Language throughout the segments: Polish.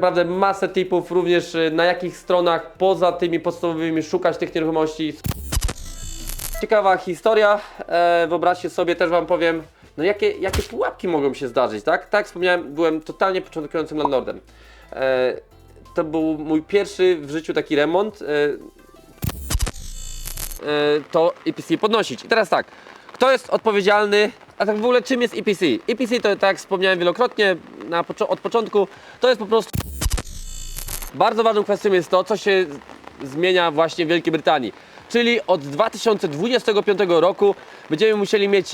naprawdę masę tipów również y, na jakich stronach poza tymi podstawowymi szukać tych nieruchomości. Ciekawa historia, e, wyobraźcie sobie, też Wam powiem, no jakie, jakie pułapki mogą się zdarzyć, tak? Tak jak wspomniałem, byłem totalnie początkującym landlordem. E, to był mój pierwszy w życiu taki remont. E, e, to EPC podnosić. I teraz tak, kto jest odpowiedzialny, a tak w ogóle czym jest EPC? EPC to tak jak wspomniałem wielokrotnie na, od początku, to jest po prostu bardzo ważną kwestią jest to, co się zmienia właśnie w Wielkiej Brytanii. Czyli od 2025 roku będziemy musieli mieć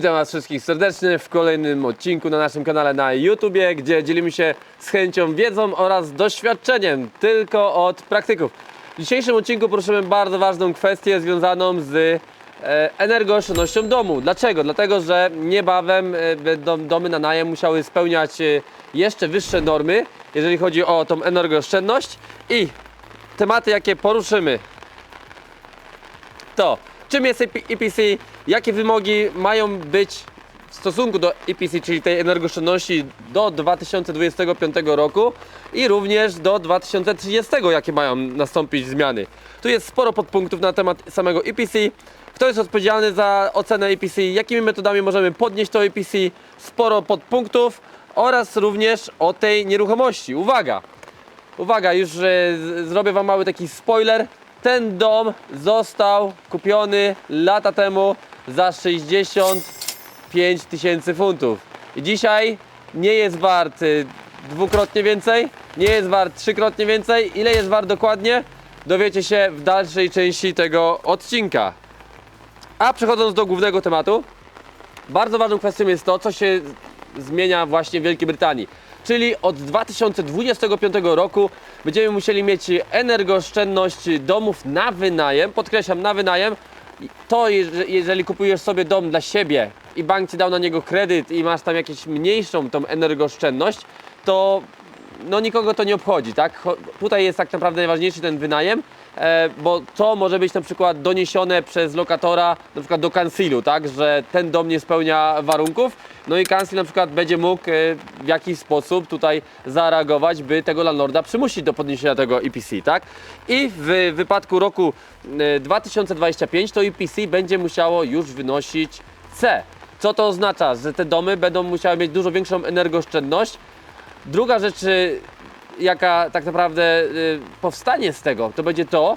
Witam Was wszystkich serdecznie w kolejnym odcinku na naszym kanale na YouTubie, gdzie dzielimy się z chęcią wiedzą oraz doświadczeniem tylko od praktyków. W dzisiejszym odcinku poruszymy bardzo ważną kwestię związaną z e, energooszczędnością domu. Dlaczego? Dlatego, że niebawem e, będą domy na najem musiały spełniać e, jeszcze wyższe normy, jeżeli chodzi o tą energooszczędność i tematy, jakie poruszymy to czym jest EPC, jakie wymogi mają być w stosunku do EPC, czyli tej energooszczędności do 2025 roku i również do 2030, jakie mają nastąpić zmiany. Tu jest sporo podpunktów na temat samego EPC, kto jest odpowiedzialny za ocenę EPC, jakimi metodami możemy podnieść to EPC, sporo podpunktów oraz również o tej nieruchomości. Uwaga! Uwaga, już e, zrobię Wam mały taki spoiler. Ten dom został kupiony lata temu za 65 tysięcy funtów. I dzisiaj nie jest wart y, dwukrotnie więcej, nie jest wart trzykrotnie więcej. Ile jest wart dokładnie? Dowiecie się w dalszej części tego odcinka. A przechodząc do głównego tematu, bardzo ważną kwestią jest to, co się zmienia właśnie w Wielkiej Brytanii. Czyli od 2025 roku będziemy musieli mieć energooszczędność domów na wynajem, podkreślam na wynajem. To jeże- jeżeli kupujesz sobie dom dla siebie i bank ci dał na niego kredyt i masz tam jakąś mniejszą tą energooszczędność, to no nikogo to nie obchodzi, tak? Tutaj jest tak naprawdę najważniejszy ten wynajem, bo to może być na przykład doniesione przez lokatora na przykład do kansilu, tak? Że ten dom nie spełnia warunków, no i kansil na przykład będzie mógł e, w jakiś sposób tutaj zareagować, by tego landlorda przymusić do podniesienia tego EPC, tak? I w wypadku roku e, 2025 to EPC będzie musiało już wynosić C. Co to oznacza? Że te domy będą musiały mieć dużo większą energooszczędność, Druga rzecz, y, jaka tak naprawdę y, powstanie z tego, to będzie to,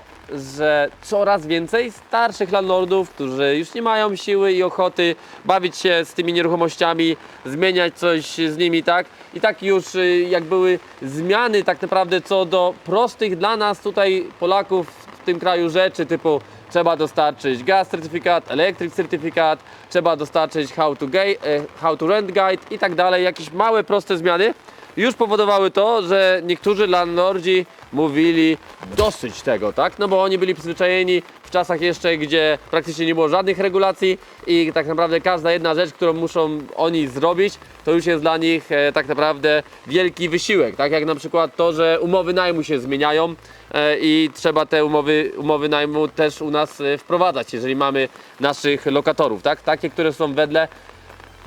że coraz więcej starszych landlordów, którzy już nie mają siły i ochoty bawić się z tymi nieruchomościami, zmieniać coś z nimi, tak? I tak już y, jak były zmiany tak naprawdę co do prostych dla nas tutaj Polaków w tym kraju rzeczy typu trzeba dostarczyć gaz certyfikat, electric certyfikat, trzeba dostarczyć how to, e, how to rent guide i tak dalej, jakieś małe proste zmiany już powodowały to, że niektórzy landlordzi mówili dosyć tego, tak? No bo oni byli przyzwyczajeni w czasach jeszcze, gdzie praktycznie nie było żadnych regulacji i tak naprawdę każda jedna rzecz, którą muszą oni zrobić, to już jest dla nich e, tak naprawdę wielki wysiłek, tak? Jak na przykład to, że umowy najmu się zmieniają e, i trzeba te umowy, umowy najmu też u nas e, wprowadzać, jeżeli mamy naszych lokatorów, tak? Takie, które są wedle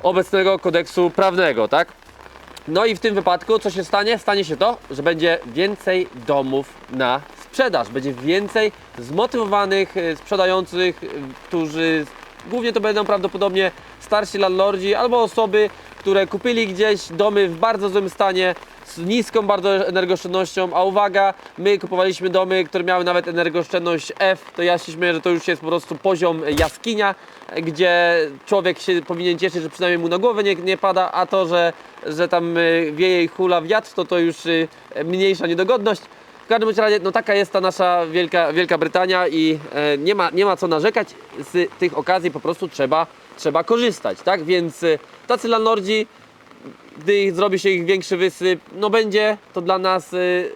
obecnego kodeksu prawnego, tak? No i w tym wypadku co się stanie? Stanie się to, że będzie więcej domów na sprzedaż. Będzie więcej zmotywowanych e, sprzedających, e, którzy głównie to będą prawdopodobnie starsi landlordzi albo osoby, które kupili gdzieś domy w bardzo złym stanie z niską bardzo energooszczędnością, a uwaga, my kupowaliśmy domy, które miały nawet energooszczędność F, to ja się śmieję, że to już jest po prostu poziom jaskinia, gdzie człowiek się powinien cieszyć, że przynajmniej mu na głowę nie, nie pada, a to, że, że tam y, wieje i hula wiatr, to to już y, mniejsza niedogodność. W każdym razie, no taka jest ta nasza Wielka, Wielka Brytania i e, nie, ma, nie ma co narzekać, z tych okazji po prostu trzeba, trzeba korzystać, tak? Więc y, tacy landlordzi gdy zrobi się ich większy wysyp, no będzie to dla nas y,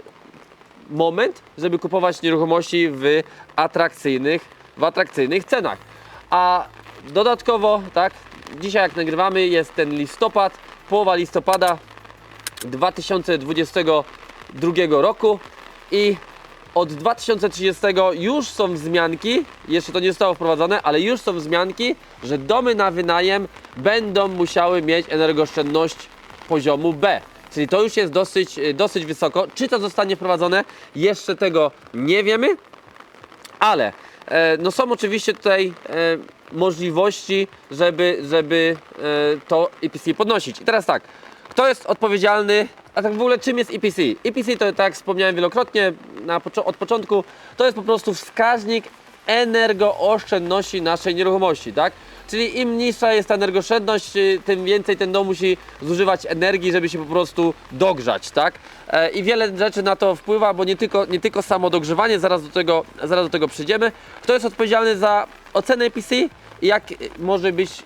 moment, żeby kupować nieruchomości w atrakcyjnych, w atrakcyjnych cenach. A dodatkowo, tak, dzisiaj jak nagrywamy jest ten listopad, połowa listopada 2022 roku i od 2030 już są wzmianki, jeszcze to nie zostało wprowadzone, ale już są wzmianki, że domy na wynajem będą musiały mieć energooszczędność poziomu B. Czyli to już jest dosyć, dosyć wysoko. Czy to zostanie wprowadzone? Jeszcze tego nie wiemy, ale e, no są oczywiście tutaj e, możliwości, żeby, żeby e, to EPC podnosić. I teraz tak, kto jest odpowiedzialny, a tak w ogóle czym jest EPC? EPC to tak wspomniałem wielokrotnie na, od początku, to jest po prostu wskaźnik energooszczędności naszej nieruchomości, tak? Czyli im niższa jest ta energooszczędność, y, tym więcej ten dom musi zużywać energii, żeby się po prostu dogrzać, tak? E, I wiele rzeczy na to wpływa, bo nie tylko, nie tylko samo dogrzewanie, zaraz do, tego, zaraz do tego przyjdziemy. Kto jest odpowiedzialny za ocenę EPC i jak y, może być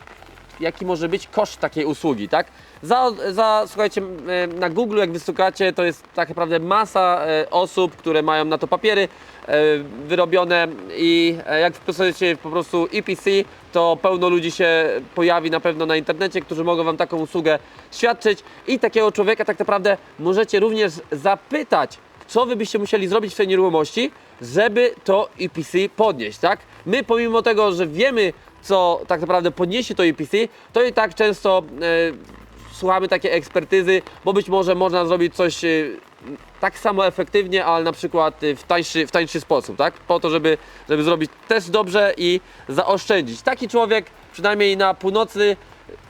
jaki może być koszt takiej usługi, tak? Za, za słuchajcie, e, na Google jak wystukacie, to jest tak naprawdę masa e, osób, które mają na to papiery e, wyrobione i jak wpisujecie po prostu EPC, to pełno ludzi się pojawi na pewno na internecie, którzy mogą Wam taką usługę świadczyć i takiego człowieka tak naprawdę możecie również zapytać, co wy byście musieli zrobić w tej nieruchomości, żeby to EPC podnieść, tak? My pomimo tego, że wiemy, co tak naprawdę podniesie to EPC, to i tak często słuchamy takie ekspertyzy, bo być może można zrobić coś e, tak samo efektywnie, ale na przykład e, w tańszy, w tańszy sposób, tak? Po to, żeby, żeby zrobić też dobrze i zaoszczędzić. Taki człowiek, przynajmniej na północy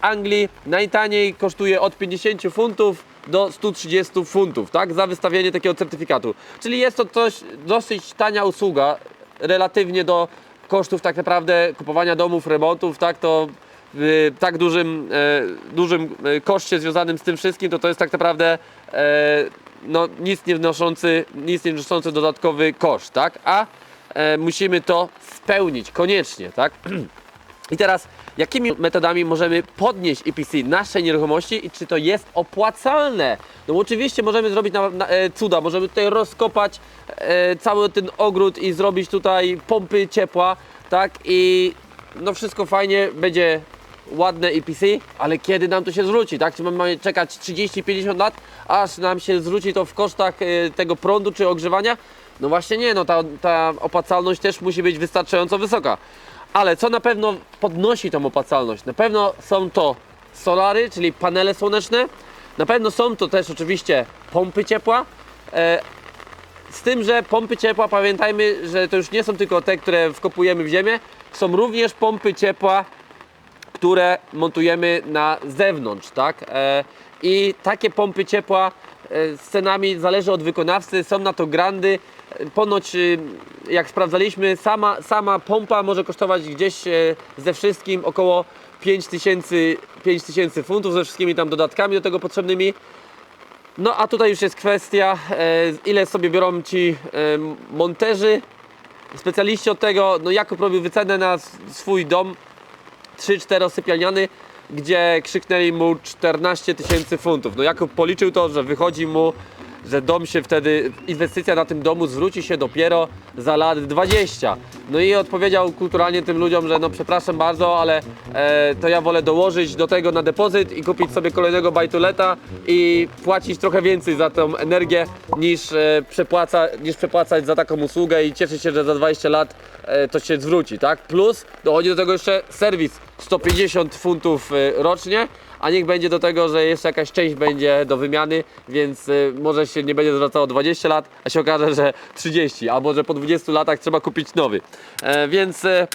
Anglii, najtaniej kosztuje od 50 funtów do 130 funtów, tak? Za wystawienie takiego certyfikatu. Czyli jest to coś, dosyć tania usługa, relatywnie do kosztów tak naprawdę kupowania domów, remontów, tak? To tak dużym, e, dużym e, koszcie związanym z tym wszystkim, to to jest tak naprawdę e, no, nic nie wnoszący, nic nie wnoszący dodatkowy koszt, tak? A musimy to spełnić koniecznie, tak? I teraz, jakimi metodami możemy podnieść EPC naszej nieruchomości i czy to jest opłacalne? No bo oczywiście możemy zrobić na, na, e, cuda, możemy tutaj rozkopać e, cały ten ogród i zrobić tutaj pompy ciepła, tak? I no wszystko fajnie, będzie ładne EPC, ale kiedy nam to się zwróci, tak? Czy my mamy czekać 30-50 lat, aż nam się zwróci to w kosztach e, tego prądu czy ogrzewania? No właśnie nie, no ta, ta opłacalność też musi być wystarczająco wysoka. Ale co na pewno podnosi tą opłacalność? Na pewno są to solary, czyli panele słoneczne. Na pewno są to też oczywiście pompy ciepła. E, z tym, że pompy ciepła, pamiętajmy, że to już nie są tylko te, które wkopujemy w ziemię, są również pompy ciepła, które montujemy na zewnątrz, tak? E, I takie pompy ciepła e, z cenami zależy od wykonawcy, są na to grandy. E, Ponoć, y, jak sprawdzaliśmy, sama, sama pompa może kosztować gdzieś ze wszystkim około 5000 5000 funtów, ze wszystkimi tam dodatkami do tego potrzebnymi. No a tutaj już jest kwestia, ile sobie biorą ci monterzy, specjaliści od tego. No Jakub robił wycenę na swój dom 3-4 sypialniany, gdzie krzyknęli mu 14 tysięcy funtów. No Jakub policzył to, że wychodzi mu, że dom się wtedy, inwestycja na tym domu zwróci się dopiero za lat 20. No i odpowiedział kulturalnie tym ludziom, że no przepraszam bardzo, ale e, to ja wolę dołożyć do tego na depozyt i kupić sobie kolejnego bajtuleta i płacić trochę więcej za tą energię niż, e, przepłaca, niż przepłacać za taką usługę i cieszyć się, że za 20 lat e, to się zwróci, tak? Plus dochodzi do tego jeszcze serwis 150 funtów e, rocznie, a niech będzie do tego, że jeszcze jakaś część będzie do wymiany, więc y, może się nie będzie zwracało 20 lat, a się okaże, że 30, albo że po 20 latach trzeba kupić nowy. E, więc e,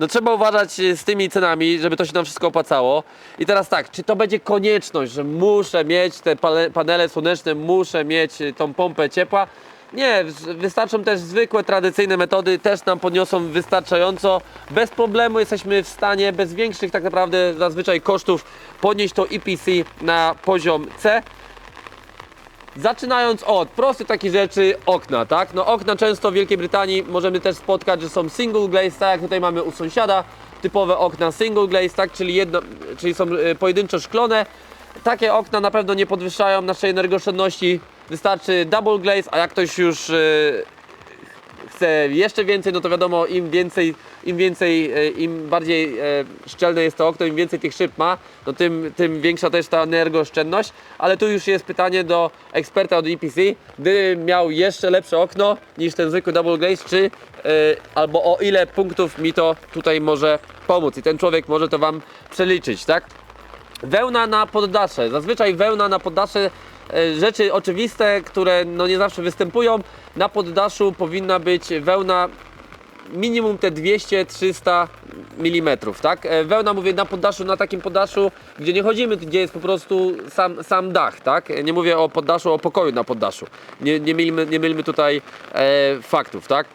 no trzeba uważać e, z tymi cenami, żeby to się nam wszystko opłacało. I teraz tak, czy to będzie konieczność, że muszę mieć te panele słoneczne, muszę mieć tą pompę ciepła? Nie, wystarczą też zwykłe, tradycyjne metody, też nam podniosą wystarczająco. Bez problemu jesteśmy w stanie, bez większych tak naprawdę zazwyczaj kosztów, podnieść to EPC na poziom C. Zaczynając od prostych takich rzeczy, okna, tak? No okna często w Wielkiej Brytanii możemy też spotkać, że są single glaze, tak jak tutaj mamy u sąsiada, typowe okna single glaze, tak? Czyli, jedno, czyli są e, pojedynczo szklone. Takie okna na pewno nie podwyższają naszej energooszczędności. Wystarczy double glaze, a jak ktoś już e, chce jeszcze więcej, no to wiadomo, im więcej, im więcej, e, im bardziej e, szczelne jest to okno, im więcej tych szyb ma, no tym, tym większa też ta energooszczędność. Ale tu już jest pytanie do eksperta od EPC, gdy miał jeszcze lepsze okno niż ten zwykły double glaze, czy albo o ile punktów mi to tutaj może pomóc i ten człowiek może to Wam przeliczyć, tak? Wełna na poddasze. Zazwyczaj wełna na poddasze e, rzeczy oczywiste, które no nie zawsze występują. Na poddaszu powinna być wełna minimum te 200-300 mm, tak? E, Wełna mówię na poddaszu, na takim poddaszu, gdzie nie chodzimy, gdzie jest po prostu sam, sam dach, tak? E, Nie mówię o poddaszu, o pokoju na poddaszu. Nie, nie, nie mylmy tutaj e, faktów, tak?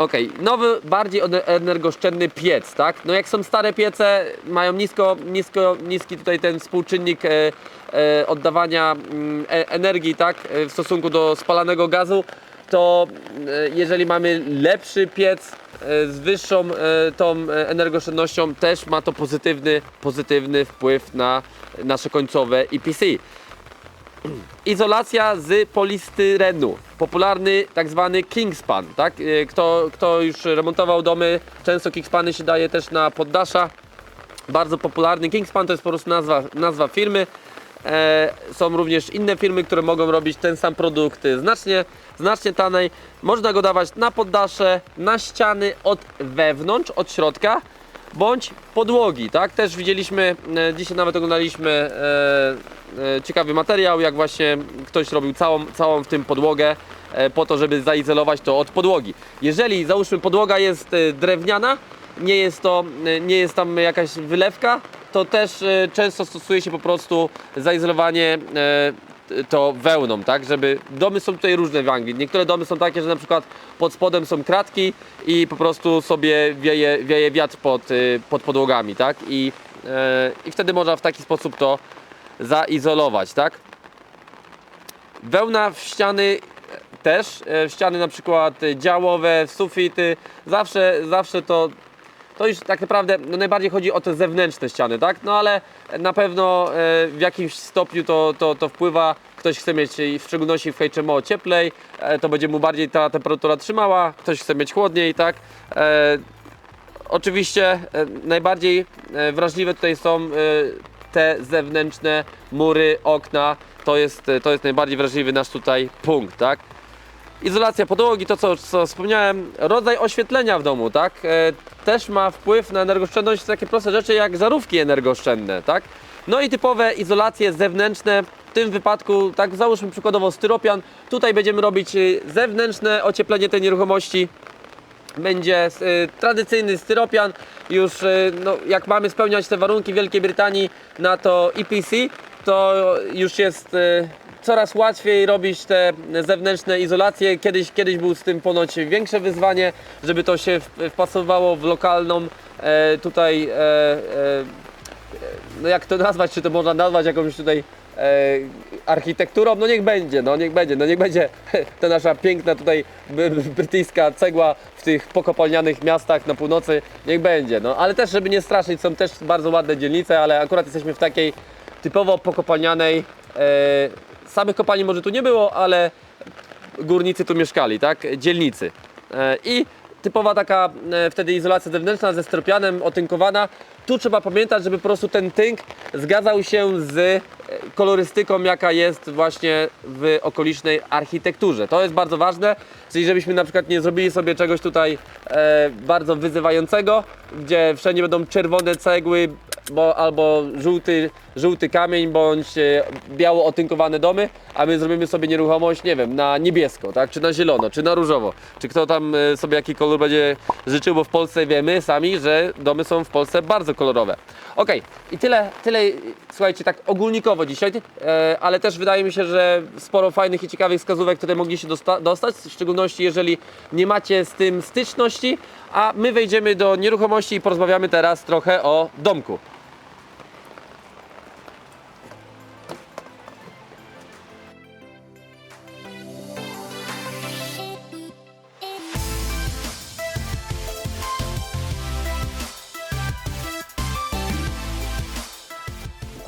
Okej, nowy, bardziej ene- energooszczędny piec, tak? No jak są stare piece, mają nisko, nisko, niski tutaj ten współczynnik e, e, oddawania mm, e, energii, tak? E, w stosunku do spalanego gazu, to e, jeżeli mamy lepszy piec e, z wyższą e, tą e, energooszczędnością, też ma to pozytywny, pozytywny wpływ na nasze końcowe EPC. Izolacja z polistyrenu. Popularny tak zwany Kingspan, tak? E, Kto, kto już remontował domy, często Kingspany się daje też na poddasza. Bardzo popularny. Kingspan to jest po prostu nazwa, nazwa firmy. E, są również inne firmy, które mogą robić ten sam produkt znacznie, znacznie taniej. Można go dawać na poddasze, na ściany od wewnątrz, od środka, bądź podłogi, tak? Też widzieliśmy, e, dzisiaj nawet oglądaliśmy e, e, ciekawy materiał, jak właśnie ktoś robił całą, całą w tym podłogę e, po to, żeby zaizolować to od podłogi. Jeżeli załóżmy podłoga jest e, drewniana, nie jest to, e, nie jest tam jakaś wylewka, to też e, często stosuje się po prostu zaizolowanie e, to wełną, tak, żeby domy są tutaj różne w Anglii. Niektóre domy są takie, że na przykład pod spodem są kratki i po prostu sobie wieje, wieje wiatr pod, y, pod podłogami, tak, i, e, i wtedy można w taki sposób to zaizolować, tak. Wełna w ściany też, e, w ściany na przykład działowe, w sufity, zawsze, zawsze to to już tak naprawdę no najbardziej chodzi o te zewnętrzne ściany, tak? No ale na pewno e, w jakimś stopniu to, to, to wpływa. Ktoś chce mieć, w szczególności w HMO cieplej, e, to będzie mu bardziej ta temperatura trzymała, ktoś chce mieć chłodniej, tak? E, oczywiście najbardziej wrażliwe tutaj są te zewnętrzne mury, okna. To jest, to jest najbardziej wrażliwy nasz tutaj punkt, tak? Izolacja podłogi, to co, co wspomniałem, rodzaj oświetlenia w domu, tak? E, też ma wpływ na energooszczędność takie proste rzeczy jak żarówki energooszczędne, tak? No i typowe izolacje zewnętrzne, w tym wypadku, tak załóżmy przykładowo styropian, tutaj będziemy robić y, zewnętrzne ocieplenie tej nieruchomości, będzie y, tradycyjny styropian. Już y, no, jak mamy spełniać te warunki Wielkiej Brytanii na to EPC, to już jest y, coraz łatwiej robić te zewnętrzne izolacje. Kiedyś, kiedyś był z tym ponoć większe wyzwanie, żeby to się wpasowało w lokalną e, tutaj e, e, no jak to nazwać, czy to można nazwać jakąś tutaj e, architekturą, no niech będzie, no niech będzie, no niech będzie ta nasza piękna tutaj brytyjska cegła w tych pokopalnianych miastach na północy, niech będzie, no. Ale też żeby nie straszyć, są też bardzo ładne dzielnice, ale akurat jesteśmy w takiej typowo pokopalnianej, e, samych kopalni może tu nie było, ale górnicy tu mieszkali, tak? Dzielnicy. E, I typowa taka e, wtedy izolacja zewnętrzna ze stropianem, otynkowana. Tu trzeba pamiętać, żeby po prostu ten tynk zgadzał się z e, kolorystyką, jaka jest właśnie w okolicznej architekturze. To jest bardzo ważne, czyli żebyśmy na przykład nie zrobili sobie czegoś tutaj e, bardzo wyzywającego, gdzie wszędzie będą czerwone cegły, bo, albo żółty, żółty kamień, bądź e, biało otynkowane domy, a my zrobimy sobie nieruchomość, nie wiem, na niebiesko, tak? czy na zielono, czy na różowo, czy kto tam e, sobie jaki kolor będzie życzył, bo w Polsce wiemy sami, że domy są w Polsce bardzo kolorowe. Okej, i tyle, tyle, słuchajcie, tak ogólnikowo dzisiaj, e, ale też wydaje mi się, że sporo fajnych i ciekawych wskazówek tutaj mogliście dosta- dostać, w szczególności jeżeli nie macie z tym styczności, a my wejdziemy do nieruchomości i porozmawiamy teraz trochę o domku.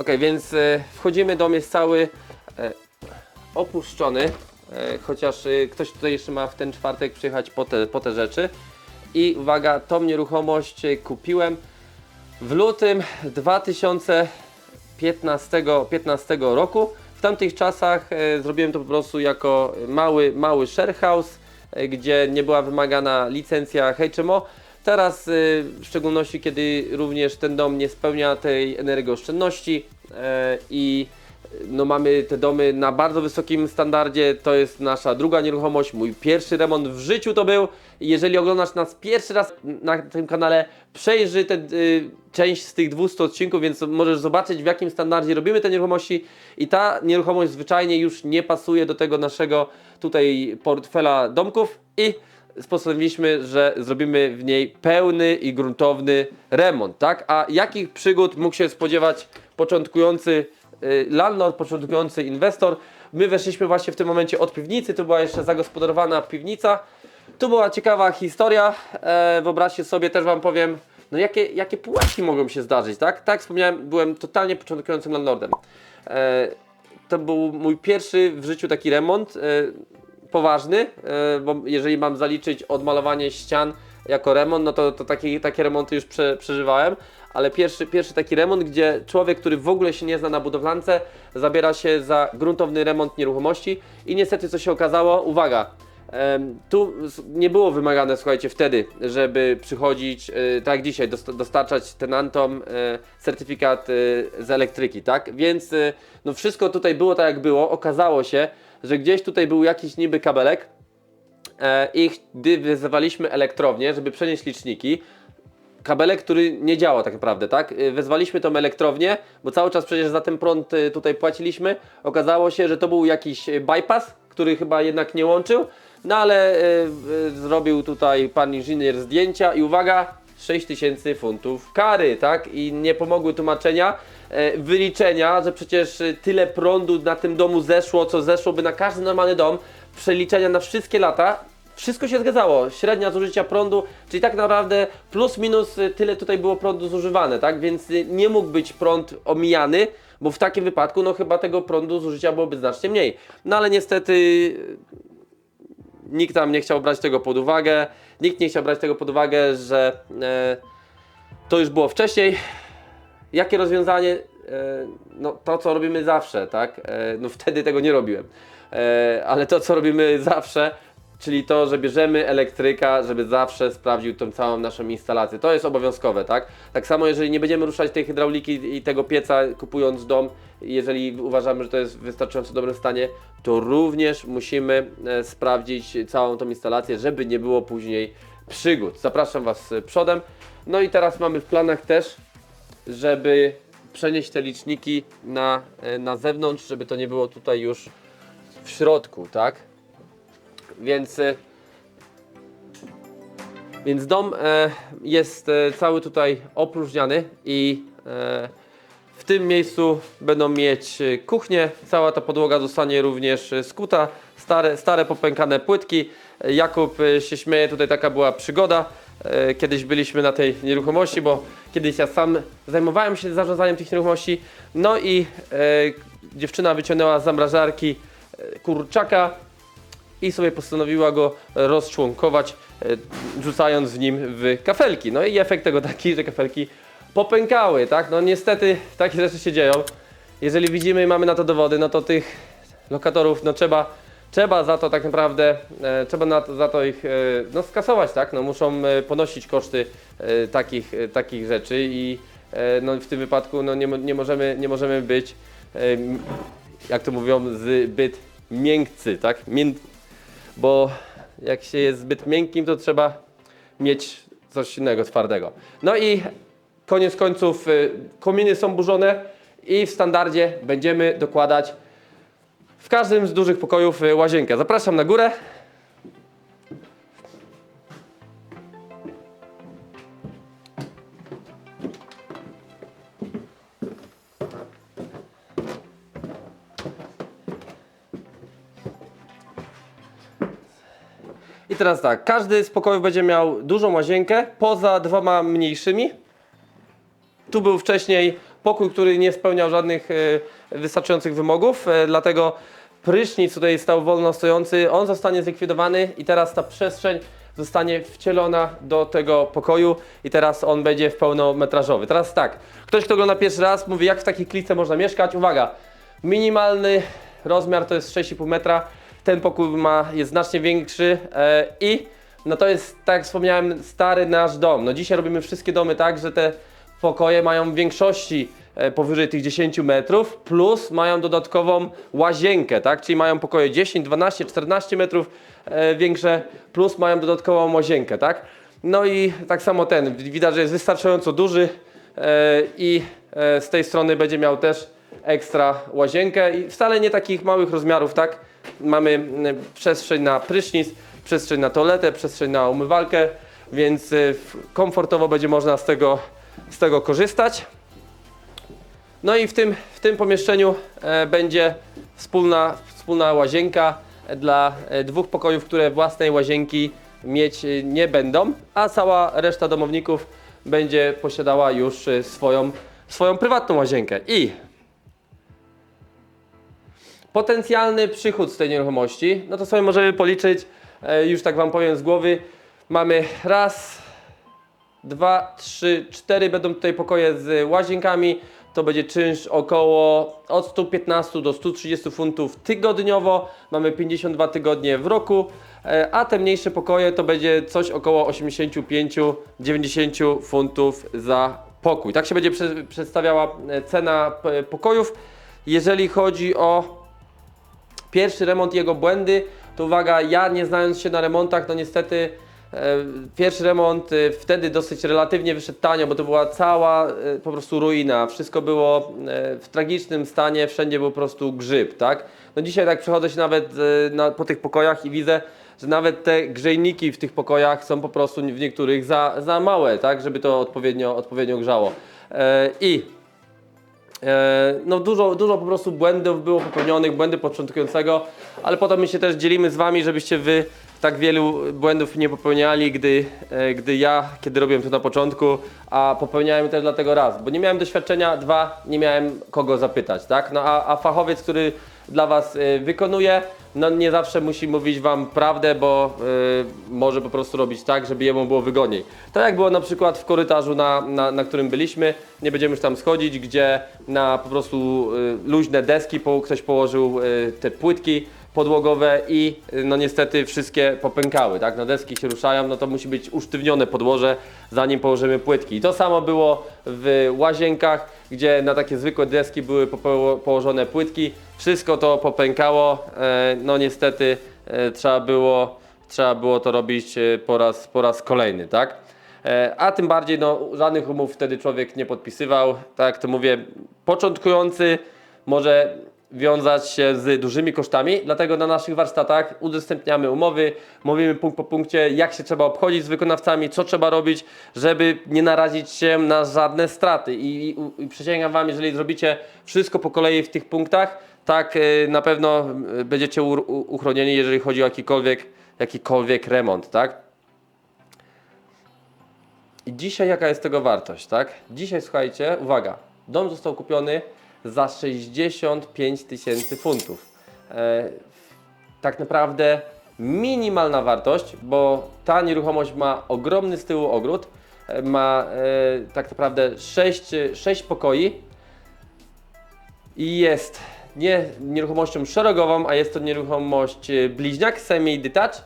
Okej, więc e, wchodzimy, dom jest cały e, opuszczony, e, chociaż ktoś tutaj jeszcze ma w ten czwartek przyjechać po te, po te rzeczy. I uwaga, tą nieruchomość kupiłem w lutym 2015 15 roku. W tamtych czasach zrobiłem to po prostu jako mały, mały share house, e, gdzie nie była wymagana licencja HMO. Teraz, e, w szczególności kiedy również ten dom nie spełnia tej energooszczędności e, i no mamy te domy na bardzo wysokim standardzie, to jest nasza druga nieruchomość, mój pierwszy remont w życiu to był. Jeżeli oglądasz nas pierwszy raz na tym kanale, przejrzyj tę y, część z tych 200 odcinków, więc możesz zobaczyć w jakim standardzie robimy te nieruchomości. I ta nieruchomość zwyczajnie już nie pasuje do tego naszego tutaj portfela domków. I postanowiliśmy, że zrobimy w niej pełny i gruntowny remont, tak? A jakich przygód mógł się spodziewać początkujący y, landlord, początkujący inwestor? My weszliśmy właśnie w tym momencie od piwnicy, to była jeszcze zagospodarowana piwnica. Tu była ciekawa historia, e, wyobraźcie sobie, też Wam powiem, no jakie, jakie pułapki mogą się zdarzyć, tak? Tak jak wspomniałem, byłem totalnie początkującym landlordem. E, to był mój pierwszy w życiu taki remont, e, poważny, e, bo jeżeli mam zaliczyć odmalowanie ścian jako remont, no to, to takie, takie remonty już prze, przeżywałem, ale pierwszy, pierwszy taki remont, gdzie człowiek, który w ogóle się nie zna na budowlance, zabiera się za gruntowny remont nieruchomości i niestety co się okazało, uwaga, Tu nie było wymagane, słuchajcie, wtedy, żeby przychodzić, e, tak jak dzisiaj, dost- dostarczać tenantom e, certyfikat z elektryki, tak? Więc no wszystko tutaj było tak, jak było. Okazało się, że gdzieś tutaj był jakiś niby kabelek e, i gdy wezwaliśmy elektrownię, żeby przenieść liczniki, kabelek, który nie działa tak naprawdę, tak? Y, Wezwaliśmy tą elektrownię, bo cały czas przecież za ten prąd y, tutaj płaciliśmy. Okazało się, że to był jakiś bypass, który chyba jednak nie łączył. No ale y, y, zrobił tutaj pan inżynier zdjęcia i uwaga, 6000 funtów kary, tak? I nie pomogły tłumaczenia, e, wyliczenia, że przecież y, tyle prądu na tym domu zeszło, co zeszłoby na każdy normalny dom, przeliczenia na wszystkie lata, wszystko się zgadzało. Średnia zużycia prądu, czyli tak naprawdę plus minus y, tyle tutaj było prądu zużywane, tak? Więc y, nie mógł być prąd omijany, bo w takim wypadku no chyba tego prądu zużycia byłoby znacznie mniej. No ale niestety nikt tam nie chciał brać tego pod uwagę. Nikt nie chciał brać tego pod uwagę, że e, to już było wcześniej. Jakie rozwiązanie? E, no to, co robimy zawsze, tak? E, no wtedy tego nie robiłem. E, ale to, co robimy zawsze, czyli to, że bierzemy elektryka, żeby zawsze sprawdził tą całą naszą instalację. To jest obowiązkowe, tak? Tak samo, jeżeli nie będziemy ruszać tej hydrauliki i tego pieca kupując dom, jeżeli uważamy, że to jest w wystarczająco dobrym stanie, to również musimy e, sprawdzić całą tą instalację, żeby nie było później przygód. Zapraszam Was e, przodem. No i teraz mamy w planach też, żeby przenieść te liczniki na, e, na zewnątrz, żeby to nie było tutaj już w środku, tak? Więc, e, więc dom e, jest e, cały tutaj opróżniany i w tym miejscu będą mieć kuchnię. Cała ta podłoga zostanie również skuta. Stare, stare popękane płytki. Jakub się śmieje, tutaj taka była przygoda. Kiedyś byliśmy na tej nieruchomości, bo kiedyś ja sam zajmowałem się zarządzaniem tych nieruchomości. No i dziewczyna wyciągnęła z zamrażarki kurczaka i sobie postanowiła go rozczłonkować, e, rzucając w nim w kafelki. No i efekt tego taki, że kafelki popękały, tak? No niestety takie rzeczy się dzieją. Jeżeli widzimy i mamy na to dowody, no to tych lokatorów, no trzeba, trzeba za to tak naprawdę, e, trzeba na to, za to ich e, no, skasować, tak? No muszą e, ponosić koszty e, takich, e, takich rzeczy i e, no, w tym wypadku no, nie, nie, możemy, nie możemy być, e, jak to mówią, zbyt miękcy, tak? Mię, bo jak się jest zbyt miękkim, to trzeba mieć coś innego twardego. No i koniec końców y, kominy są burzone i w standardzie będziemy dokładać w każdym z dużych pokojów y, łazienkę. Zapraszam na górę. Teraz tak, każdy z pokojów będzie miał dużą łazienkę, poza dwoma mniejszymi. Tu był wcześniej pokój, który nie spełniał żadnych e, wystarczających wymogów, e, dlatego prysznic tutaj stał wolno stojący, on zostanie zlikwidowany i teraz ta przestrzeń zostanie wcielona do tego pokoju i teraz on będzie w pełnometrażowy. Teraz tak, ktoś kto ogląda pierwszy raz mówi jak w takiej klitce można mieszkać, uwaga, minimalny rozmiar to jest 6,5 metra, ten pokój ma, jest znacznie większy e, i no to jest, tak jak wspomniałem, stary nasz dom. No dzisiaj robimy wszystkie domy tak, że te pokoje mają w większości e, powyżej tych 10 metrów, plus mają dodatkową łazienkę, tak? Czyli mają pokoje 10, 12, 14 metrów e, większe, plus mają dodatkową łazienkę, tak? No i tak samo ten, widać, że jest wystarczająco duży i z tej strony będzie miał też ekstra łazienkę i wcale nie takich małych rozmiarów, tak? Mamy przestrzeń na prysznic, przestrzeń na toaletę, przestrzeń na umywalkę, więc y, komfortowo będzie można z tego, z tego korzystać. No i w tym, w tym pomieszczeniu e, będzie wspólna, wspólna łazienka dla e, dwóch pokojów, które własnej łazienki mieć e, nie będą, a cała reszta domowników będzie posiadała już e, swoją, swoją prywatną łazienkę. I potencjalny przychód z tej nieruchomości, no to sobie możemy policzyć, e, już tak Wam powiem z głowy. Mamy raz, dwa, trzy, cztery będą tutaj pokoje z łazienkami. To będzie czynsz około od 115 do 130 funtów tygodniowo. Mamy 52 tygodnie w roku, e, a te mniejsze pokoje to będzie coś około 85-90 funtów za pokój. Tak się będzie prze- przedstawiała e, cena pokojów. Jeżeli chodzi o pierwszy remont i jego błędy, to uwaga, ja nie znając się na remontach, no niestety e, pierwszy remont e, wtedy dosyć relatywnie wyszedł tanio, bo to była cała e, po prostu ruina, wszystko było w tragicznym stanie, wszędzie był po prostu grzyb, tak? No dzisiaj tak przechodzę się nawet na, po tych pokojach i widzę, że nawet te grzejniki w tych pokojach są po prostu w niektórych za, za małe, tak? Żeby to odpowiednio, odpowiednio grzało. I no dużo, dużo po prostu błędów było popełnionych, błędy początkującego, ale potem my się też dzielimy z Wami, żebyście Wy tak wielu błędów nie popełniali, gdy, e, gdy ja, kiedy robiłem to na początku, a popełniałem też dlatego raz, bo nie miałem doświadczenia, dwa, nie miałem kogo zapytać, tak? No a, a fachowiec, który dla Was e, wykonuje, no nie zawsze musi mówić Wam prawdę, bo e, może po prostu robić tak, żeby jemu było wygodniej. Tak jak było na przykład w korytarzu, na, na, na którym byliśmy, nie będziemy już tam schodzić, gdzie na po prostu y, luźne deski po, ktoś położył y, te płytki podłogowe i y, no niestety wszystkie popękały, tak? No deski się ruszają, no to musi być usztywnione podłoże, zanim położymy płytki. I to samo było w łazienkach, gdzie na takie zwykłe deski były położone płytki, wszystko to popękało, e, no niestety e, trzeba było, trzeba było to robić e, po raz, po raz kolejny, tak? A tym bardziej, no, żadnych umów wtedy człowiek nie podpisywał. Tak jak to mówię, początkujący może wiązać się z dużymi kosztami, dlatego na naszych warsztatach udostępniamy umowy, mówimy punkt po punkcie, jak się trzeba obchodzić z wykonawcami, co trzeba robić, żeby nie narazić się na żadne straty. I, i, i przysięgam Wam, jeżeli zrobicie wszystko po kolei w tych punktach, tak e, na pewno e, będziecie u, u, uchronieni, jeżeli chodzi o jakikolwiek, jakikolwiek remont, tak? I dzisiaj jaka jest tego wartość, tak? Dzisiaj słuchajcie, uwaga, dom został kupiony za 65 tysięcy funtów. E, tak naprawdę minimalna wartość, bo ta nieruchomość ma ogromny z tyłu ogród, e, ma e, tak naprawdę 6, 6 pokoi i jest nie nieruchomością szeregową, a jest to nieruchomość bliźniak, semi-detached,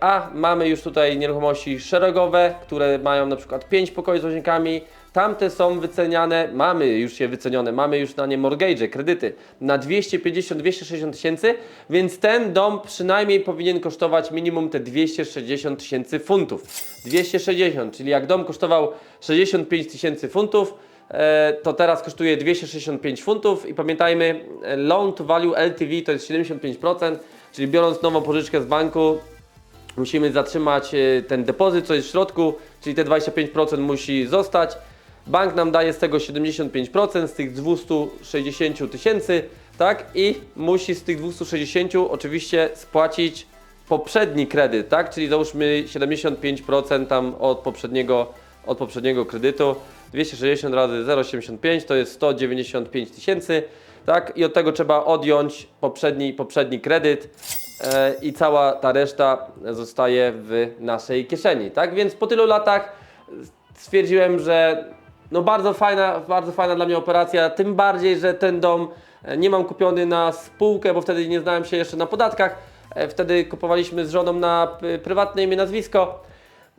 a mamy już tutaj nieruchomości szeregowe, które mają na przykład 5 pokoi z łazienkami, tamte są wyceniane, mamy już je wycenione, mamy już na nie mortgage, kredyty na 250-260 tysięcy, więc ten dom przynajmniej powinien kosztować minimum te 260 tysięcy funtów. 260, czyli jak dom kosztował 65 tysięcy funtów, e, to teraz kosztuje 265 funtów i pamiętajmy, e, loan to value LTV to jest 75%, czyli biorąc nową pożyczkę z banku, musimy zatrzymać e, ten depozyt, co jest w środku, czyli te 25% musi zostać. Bank nam daje z tego 75% z tych 260 tysięcy, tak? I musi z tych 260 oczywiście spłacić poprzedni kredyt, tak? Czyli załóżmy 75% tam od poprzedniego, od poprzedniego kredytu. 260 razy 0,85 to jest 195 tysięcy, tak? I od tego trzeba odjąć poprzedni, poprzedni kredyt e, i cała ta reszta zostaje w naszej kieszeni, tak? Więc po tylu latach stwierdziłem, że no bardzo fajna, bardzo fajna dla mnie operacja, tym bardziej, że ten dom e, nie mam kupiony na spółkę, bo wtedy nie znałem się jeszcze na podatkach. E, Wtedy kupowaliśmy z żoną na p- prywatne imię, nazwisko.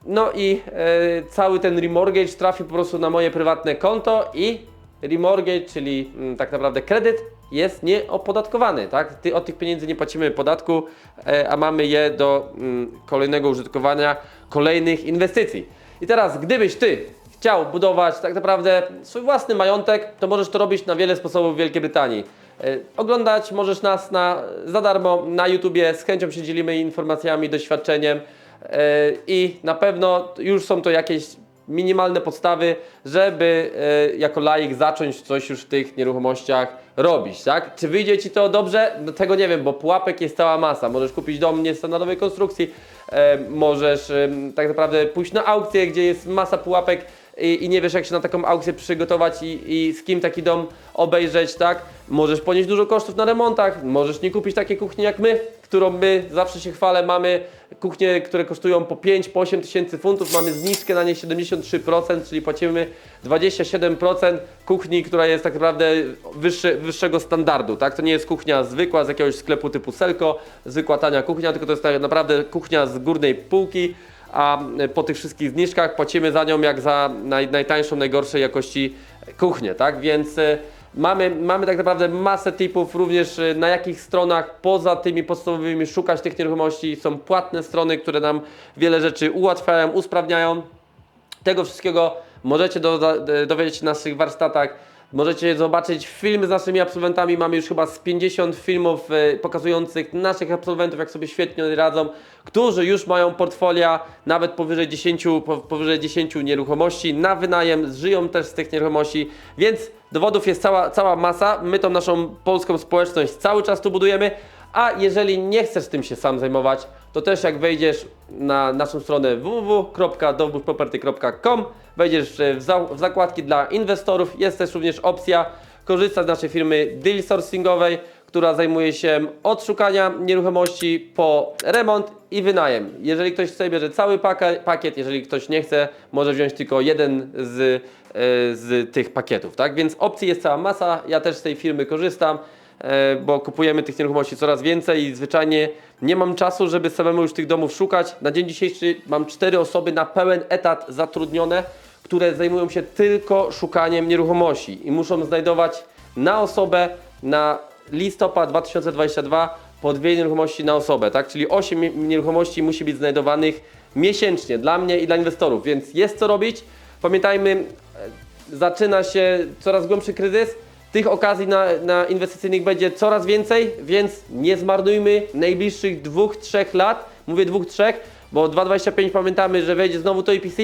No i e, cały ten remortgage trafił po prostu na moje prywatne konto i remortgage, czyli mm, tak naprawdę kredyt, jest nieopodatkowany, tak? Ty, od tych pieniędzy nie płacimy podatku, e, a mamy je do mm, kolejnego użytkowania, kolejnych inwestycji. I teraz, gdybyś Ty chciał budować tak naprawdę swój własny majątek, to możesz to robić na wiele sposobów w Wielkiej Brytanii. E, Oglądać możesz nas na, za darmo na YouTubie, z chęcią się dzielimy informacjami, doświadczeniem e, i na pewno już są to jakieś minimalne podstawy, żeby e, jako laik zacząć coś już w tych nieruchomościach robić, tak? Czy wyjdzie Ci to dobrze? No tego nie wiem, bo pułapek jest cała masa. Możesz kupić dom niestandardowej konstrukcji, możesz tak naprawdę pójść na aukcję, gdzie jest masa pułapek i, i nie wiesz jak się na taką aukcję przygotować i, i z kim taki dom obejrzeć, tak? Możesz ponieść dużo kosztów na remontach, możesz nie kupić takiej kuchni jak my, którą my zawsze się chwalę, mamy kuchnie, które kosztują po 5, po 8 tysięcy funtów, mamy zniżkę na nie 73%, czyli płacimy 27% kuchni, która jest tak naprawdę wyższy, wyższego standardu, tak? To nie jest kuchnia zwykła z jakiegoś sklepu typu Selco, zwykła tania kuchnia, tylko to jest tak naprawdę kuchnia z górnej półki, a po tych wszystkich zniżkach płacimy za nią jak za naj, najtańszą, najgorszej jakości kuchnię, tak? Więc e, mamy, mamy tak naprawdę masę tipów, również e, na jakich stronach poza tymi podstawowymi szukać tych nieruchomości. Są płatne strony, które nam wiele rzeczy ułatwiają, usprawniają. Tego wszystkiego możecie do, do, dowiedzieć się na naszych warsztatach. Możecie zobaczyć filmy z naszymi absolwentami. Mamy już chyba z 50 filmów e, pokazujących naszych absolwentów, jak sobie świetnie radzą, którzy już mają portfolia nawet powyżej 10, po- powyżej 10 nieruchomości na wynajem, żyją też z tych nieruchomości, więc dowodów jest cała, cała masa. My tą naszą polską społeczność cały czas tu budujemy. A jeżeli nie chcesz tym się sam zajmować, to też jak wejdziesz na naszą stronę www.dowbudproperty.com, wejdziesz w, za w zakładki dla inwestorów, jest też również opcja korzystać z naszej firmy deal sourcingowej, która zajmuje się od szukania nieruchomości po remont i wynajem. Jeżeli ktoś chce, bierze cały pakiet, jeżeli ktoś nie chce, może wziąć tylko jeden z, e, z tych pakietów, tak? Więc opcji jest cała masa, ja też z tej firmy korzystam bo kupujemy tych nieruchomości coraz więcej i zwyczajnie nie mam czasu, żeby samemu już tych domów szukać. Na dzień dzisiejszy mam cztery osoby na pełen etat zatrudnione, które zajmują się tylko szukaniem nieruchomości i muszą znajdować na osobę na listopad 2022 po dwie nieruchomości na osobę, tak? Czyli 8 nieruchomości musi być znajdowanych miesięcznie dla mnie i dla inwestorów, więc jest co robić. Pamiętajmy, e, zaczyna się coraz głębszy kryzys. Tych okazji na, na inwestycyjnych będzie coraz więcej, więc nie zmarnujmy najbliższych dwóch, trzech lat. Mówię dwóch, trzech, bo 2025 pamiętamy, że wejdzie znowu to EPC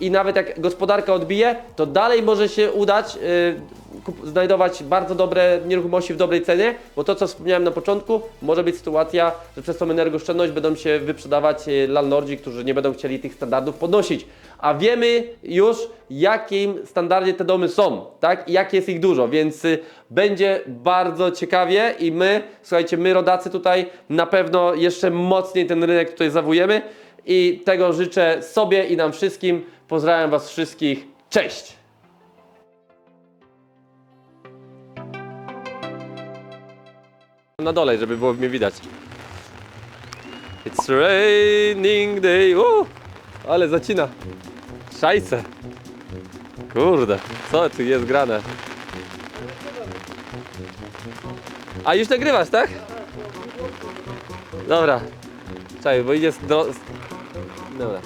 i nawet jak gospodarka odbije, to dalej może się udać yy, znajdować bardzo dobre nieruchomości w dobrej cenie, bo to co wspomniałem na początku, może być sytuacja, że przez tą energooszczędność będą się wyprzedawać yy, landlordzi, którzy nie będą chcieli tych standardów podnosić. A wiemy już, jakim standardzie te domy są, tak? I jak jest ich dużo, więc y, będzie bardzo ciekawie i my, słuchajcie, my rodacy tutaj na pewno jeszcze mocniej ten rynek tutaj zawujemy i tego życzę sobie i nam wszystkim. Pozdrawiam Was wszystkich. Cześć! Na dole, żeby było mnie widać. It's raining day. Uh, ale zacina. Szajse. Kurde, co tu jest grane? A już nagrywasz, tak? Dobra. Czekaj, bo idzie z... Do... Dobra.